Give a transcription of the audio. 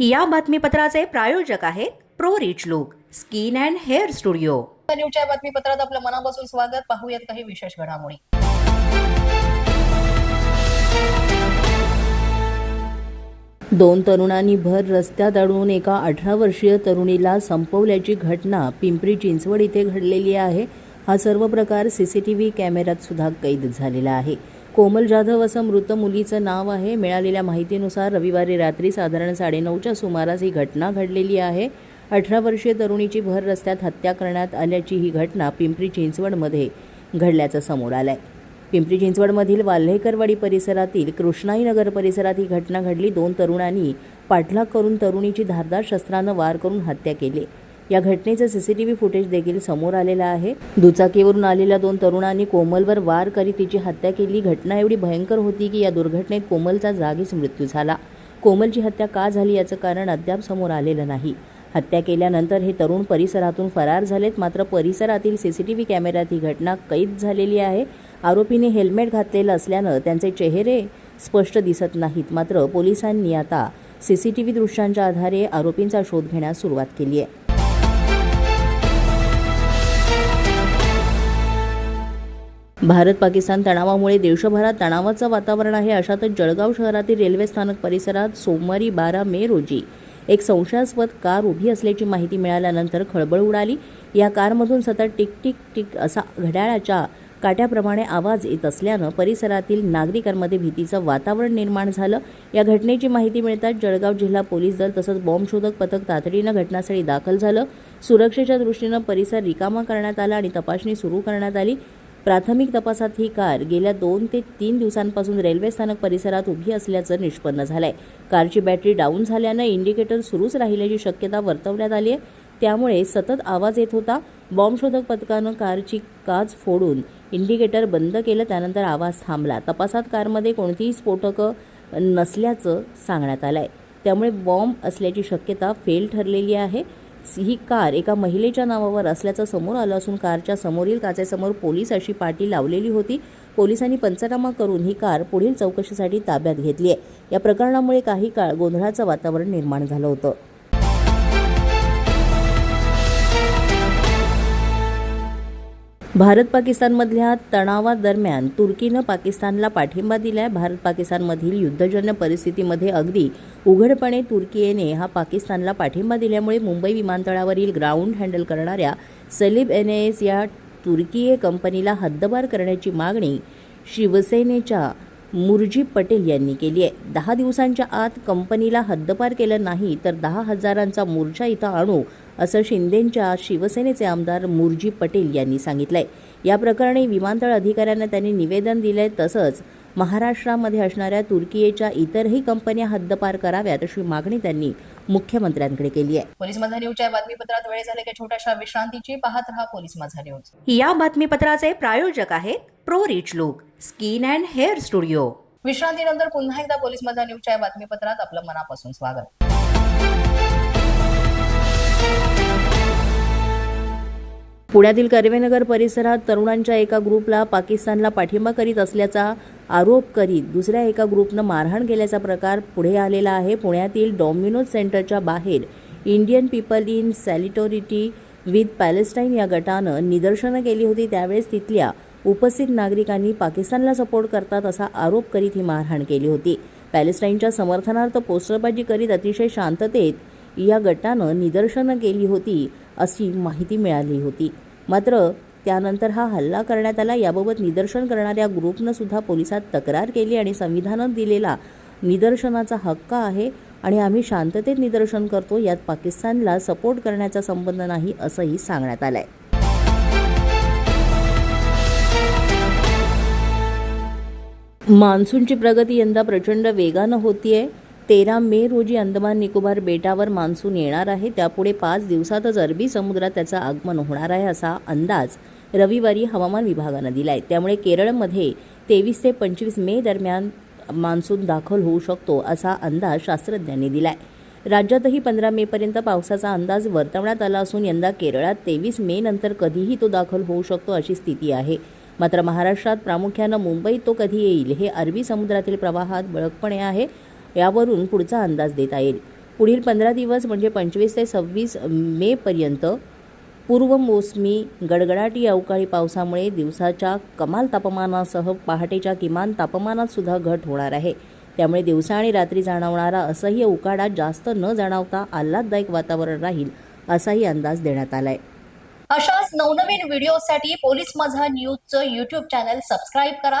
या बातमीपत्राचे प्रायोजक आहेत pro rich look skin and hair studio. न्यूजच्या बातमीपत्रात आपलं मनापासून स्वागत. पाहूयात काही विशेष घडामोडी. दोन तरुणांनी भर रस्त्यात अडवून एका अठरा वर्षीय तरुणीला संपवल्याची घटना पिंपरी चिंचवड इथे घडलेली आहे. हा सर्व प्रकार सी सी टी व्ही कॅमेऱ्यात सुद्धा कैद झालेला आहे. कोमल जाधव असं मृत मुलीचं नाव आहे. मिळालेल्या माहितीनुसार रविवारी रात्री साधारण साडेनऊच्या सुमारास ही घटना घडलेली आहे. अठरा वर्षीय तरुणीची भर रस्त्यात हत्या करण्यात आल्याची ही घटना पिंपरी चिंचवडमध्ये घडल्याचं समोर आलं आहे पिंपरी चिंचवडमधील वाल्हेकरवाडी परिसरातील कृष्णाई नगर परिसरात ही घटना घडली. दोन तरुणांनी पाठलाग करून तरुणीची धारदार शस्त्रानं वार करून हत्या केली. या घटनेचं सीसीटीव्ही फुटेज देखील समोर आलेलं आहे. दुचाकीवरून आलेल्या दोन तरुणांनी कोमलवर वार करीत तिची हत्या केली. घटना एवढी भयंकर होती की या दुर्घटनेत कोमलचा जागीच मृत्यू झाला. कोमलची हत्या का झाली याचं कारण अद्याप समोर आलेलं नाही. हत्या केल्यानंतर हे तरुण परिसरातून फरार झालेत. मात्र परिसरातील सीसीटीव्ही कॅमेऱ्यात ही घटना कैद झालेली आहे. आरोपीने हेल्मेट घातलेलं असल्यानं त्यांचे चेहरे स्पष्ट दिसत नाहीत. मात्र पोलिसांनी आता सीसीटीव्ही दृश्यांच्या आधारे आरोपींचा शोध घेण्यास सुरुवात केली आहे. भारत पाकिस्तान तणावामुळे देशभरात तणावाचं वातावरण आहे अशातच जळगाव शहरातील रेल्वे स्थानक परिसरात सोमवारी बारा मे रोजी एक संशयास्पद कार उभी असल्याची माहिती मिळाल्यानंतर खळबळ उडाली. या कारमधून सतत टिक टिक टिक असा घड्याळाच्या काट्याप्रमाणे आवाज येत असल्यानं परिसरातील नागरिकांमध्ये भीतीचं वातावरण निर्माण झालं. या घटनेची माहिती मिळताच जळगाव जिल्हा पोलीस दल तसंच बॉम्ब शोधक पथक तातडीनं घटनास्थळी दाखल झालं. सुरक्षेच्या दृष्टीनं परिसर रिकामा करण्यात आला आणि तपासणी सुरू करण्यात आली. प्राथमिक तपासात ही कार गेल्या दोन ते तीन दिवसांपासून रेल्वे स्थानक परिसरात उभी असल्याचं निष्पन्न झालं आहे कारची बॅटरी डाऊन झाल्यानं इंडिकेटर सुरूच राहिल्याची शक्यता वर्तवण्यात आली आहे. त्यामुळे सतत आवाज येत होता. बॉम्बशोधक पथकानं कारची काच फोडून इंडिकेटर बंद केलं. त्यानंतर आवाज थांबला. तपासात कारमध्ये कोणतीही स्फोटकं नसल्याचं सांगण्यात आलं आहे त्यामुळे बॉम्ब असल्याची शक्यता फेल ठरलेली आहे. ही कार एका महिलेच्या नावावर असल्याचं समोर आलं असून कारच्या समोरील काचेसमोर पोलीस अशी पाटी लावलेली होती. पोलिसांनी पंचनामा करून ही कार पुढील चौकशीसाठी ताब्यात घेतली आहे. या प्रकरणामुळे काही काळ गोंधळाचं वातावरण निर्माण झालं होतं. भारत पाकिस्तानमधल्या तणावादरम्यान तुर्कीनं पाकिस्तानला पाठिंबा दिलाय. भारत पाकिस्तानमधील युद्धजन्य परिस्थितीमध्ये अगदी उघडपणे तुर्कीने हा पाकिस्तानला पाठिंबा दिल्यामुळे मुंबई विमानतळावरील ग्राउंड हँडल करणाऱ्या सलीब एन एस या तुर्कीये कंपनीला हद्दपार करण्याची मागणी शिवसेनेच्या मुरजी पटेल यांनी केली आहे. दहा दिवसांच्या आत कंपनीला हद्दपार केलं नाही तर दहा हजारांचा मोर्चा इथं आणू असं शिंदेंच्या शिवसेनेचे आमदार मुरजी पटेल यांनी सांगितलंय. या प्रकरणी विमानतळ अधिकाऱ्यांना त्यांनी निवेदन दिलंय तसंच महाराष्ट्रामध्ये असणाऱ्या तुर्कीच्या इतरही कंपन्या हद्दपार कराव्यात अशी मागणी त्यांनी मुख्यमंत्र्यांकडे केली आहे. पोलीस माझा न्यूजच्या बातमीपत्रात वेळ झाले की छोट्याशा विश्रांतीची पाहत रहा पोलीस माझा न्यूज. या बातमीपत्राचे प्रायोजक आहेत pro rich look skin and hair studio. विश्रांतीनंतर पुन्हा एकदा पोलीस माझा न्यूजच्या बातमीपत्रात आपलं मनापासून स्वागत. पुण्यातील कर्वेनगर परिसरात तरुणांच्या एका ग्रुपला पाकिस्तानला पाठिंबा करीत असल्याचा आरोप करीत दुसऱ्या एका ग्रुपनं मारहाण केल्याचा प्रकार पुढे आलेला आहे. पुण्यातील डॉमिनोज सेंटरच्या बाहेर Indian people in solidarity with Palestine या गटानं निदर्शनं केली होती. त्यावेळेस तिथल्या उपस्थित नागरिकांनी पाकिस्तानला सपोर्ट करतात असा आरोप करीत ही मारहाण केली होती. पॅलेस्टाईनच्या समर्थनार्थ पोस्टरबाजी करीत अतिशय शांततेत या गटानं निदर्शनं केली होती अशी माहिती मिळाली होती. मात्र त्यानंतर हा हल्ला करण्यात आला. याबाबत निदर्शन करणाऱ्या ग्रुपनं सुद्धा पोलिसात तक्रार केली आणि संविधानात दिलेला निदर्शनाचा हक्क आहे आणि आम्ही शांततेत निदर्शन करतो यात पाकिस्तानला सपोर्ट करण्याचा संबंध नाही असंही सांगण्यात आलंय. मान्सूनची प्रगती यंदा प्रचंड वेगानं होतीये. तेरा मे रोजी अंदमान निकोबार बेटावर मान्सून येणार आहे. त्यापुढे पाच दिवसातच अरबी समुद्रात त्याचं आगमन होणार आहे असा अंदाज रविवारी हवामान विभागानं दिला आहे त्यामुळे केरळमध्ये तेवीस ते पंचवीस मे दरम्यान मान्सून दाखल होऊ शकतो असा अंदाज शास्त्रज्ञांनी दिला आहे राज्यातही पंधरा मेपर्यंत पावसाचा अंदाज वर्तवण्यात आला असून यंदा केरळात तेवीस मे नंतर कधीही तो दाखल होऊ शकतो अशी स्थिती आहे. मात्र महाराष्ट्रात प्रामुख्यानं मुंबईत तो कधी येईल हे अरबी समुद्रातील प्रवाहात बळकपणे आहे. यावरून पुढचा अंदाज देता येईल. पुढील पंधरा दिवस म्हणजे पंचवीस ते सव्वीस मेपर्यंत पूर्व मोसमी गडगडाटी अवकाळी पावसामुळे दिवसाच्या कमाल तापमानासह पहाटेच्या किमान तापमानात सुद्धा घट होणार आहे. त्यामुळे दिवसा आणि रात्री जाणवणारा असह्य उकाडा जास्त न जाणवता आल्हाददायक वातावरण राहील असाही अंदाज देण्यात आलाय. अशाच नवनवीन व्हिडिओसाठी पोलीस माझा न्यूजचं यूट्यूब चॅनल सबस्क्राईब करा.